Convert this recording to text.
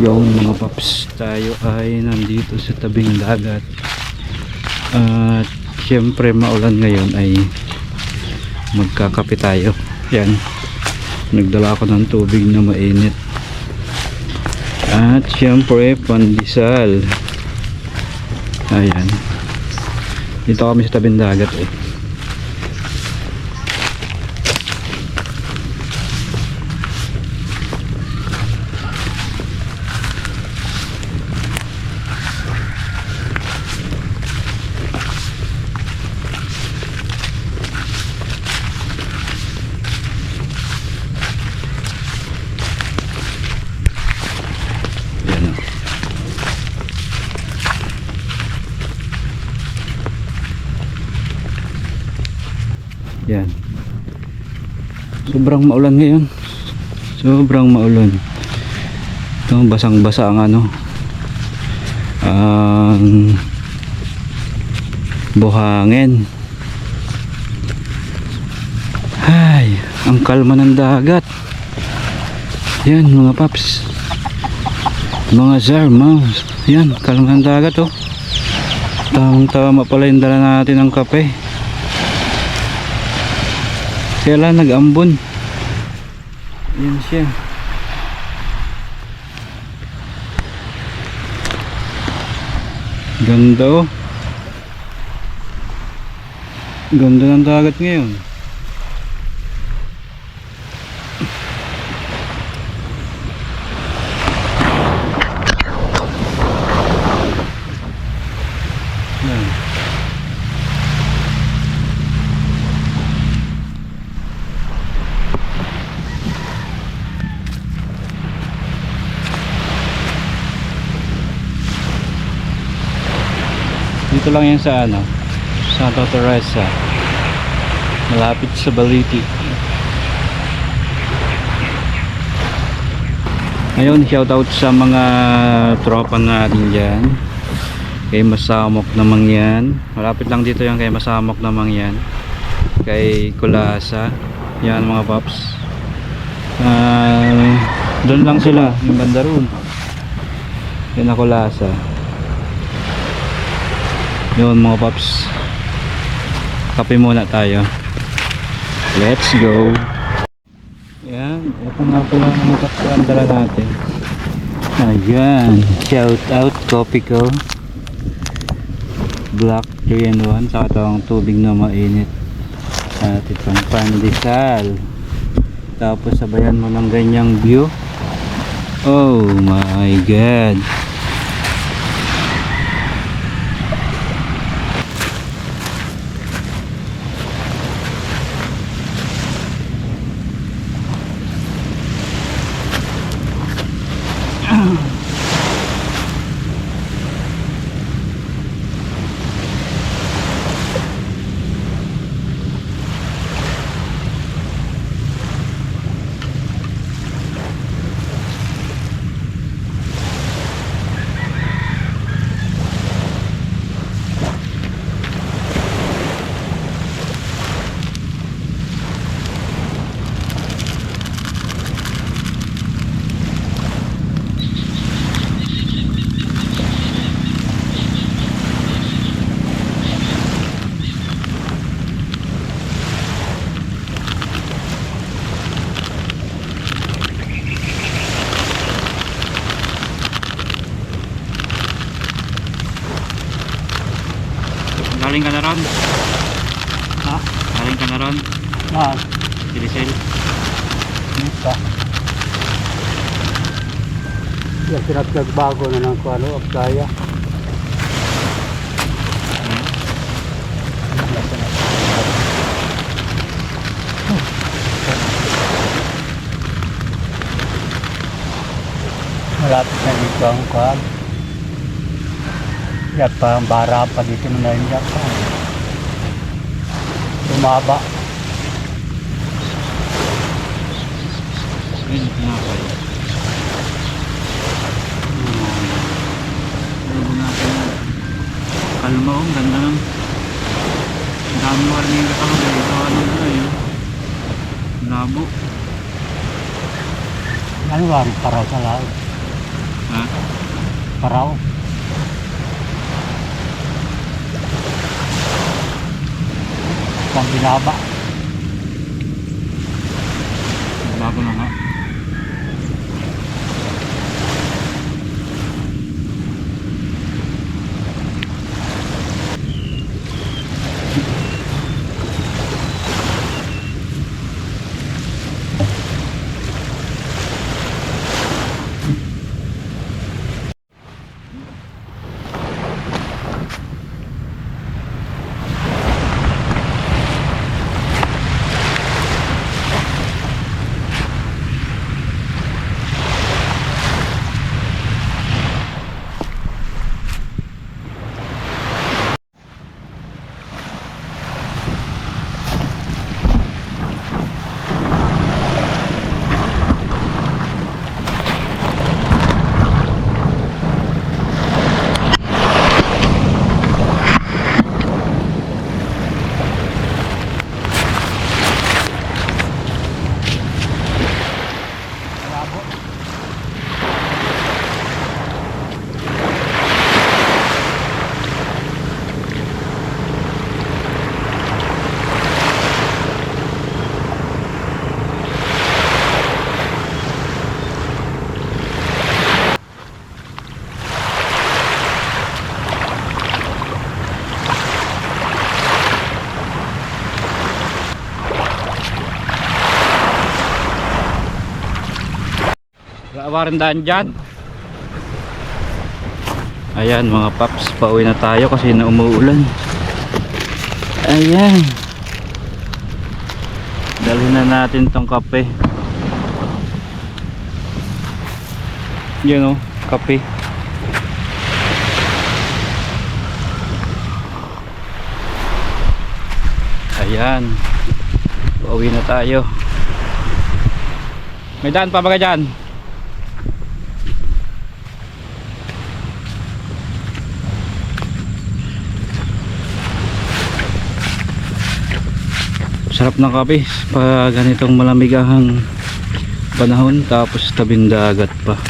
Yung mga paps, tayo ay nandito sa tabing dagat. At syempre maulan ngayon ay magkakape tayo. Yan. Nagdala ako ng tubig na mainit. At syempre pandesal. Ayan. Dito kami sa tabing dagat eh. Yan. Sobrang maulan ngayon. Sobrang maulan. Ito, basang-basa ang ano. Ang buhangin. Ay, ang kalma ng dagat. Yan mga paps. Mga zarmas. Yan, kalma ng dagat oh. Tamang tama pala yung dala natin ng kape. Kaya nag-ambon. Yan siya. Ganda oh. Ganda ng dagat ngayon. Yan. Dito lang yan sa ano, Santa Teresa. Malapit sa Baliti. Ngayon, shoutout sa mga tropa natin dyan. Kay Masamok namang yan. Malapit lang dito yan kay Masamok namang yan. Kay Kulasa. Yan mga paps. Ah, doon lang sila, yung banda roon. Yan na Kulasa. Yun mga paps. Kape muna tayo. Let's go. Yan, ito nga pala ang mga ang dala natin. Ayan, shout out coffee ko. Black 3 and 1 saka itong tubig na mainit. At itong pandesal. Tapos sabayan mo ng ganyang view. Oh my god. Galing ka na ron? Ha? Galing ka na ron? Ah, Silisel? isa. Yung pinagbago na ng kung ano, Abdaya. Malapit na dito ang kwan. Yan pa ang bara pa dito na yun yan pa. Tumaba. Ayun, tinapay. Ayun, tinapay. Kalma oh, ganda ng ang dami mo rin yung kasama dito. Ano na yun? Labo. Ano ba ang para sa lahat? Ha? Paraw. Pang binaba. Bago na nga. Wala daan dyan. Ayan mga paps, pauwi na tayo kasi na umuulan. Ayan. Dalhin na natin tong kape. Yan o, kape. Ayan. Pauwi na tayo. May daan pa ba ka dyan? Sarap ng kape pag ganitong malamig ang panahon tapos tabing dagat pa